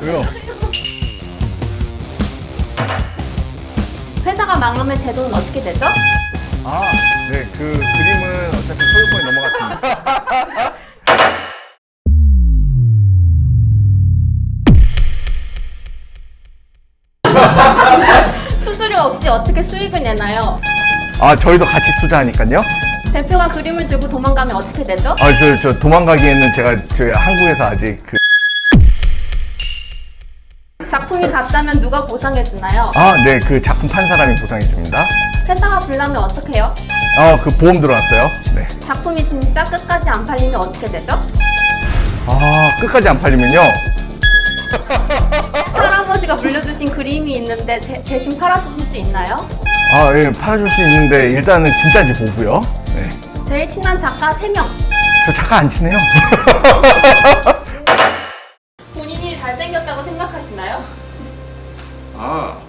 왜요? 회사가 망하면 제 돈은 어떻게 되죠? 아, 네, 그 그림은 어차피 소유권이 넘어갔습니다. 없이 어떻게 수익을 내나요? 아, 저희도 같이 투자하니까요. 대표가 그림을 들고 도망가면 어떻게 되죠? 아, 저, 저 도망가기에는 제가 저 한국에서 아직 그 작품이 가짜면 누가 보상해 주나요? 아, 네, 그 작품 판 사람이 보상해 줍니다. 회사가 불나면 어떻게 해요? 아, 그 보험 들어왔어요. 네. 작품이 진짜 끝까지 안 팔리면 어떻게 되죠? 아, 끝까지 안 팔리면요. 할아버지가 물려주신 그림이 있는데 대, 대신 팔아주실 수 있나요? 아, 예, 팔아줄 수 있는데 일단은 진짜인지 보고요. 네. 제일 친한 작가 3명. 저 작가 안 친해요. 잘생겼다고 생각하시나요? 아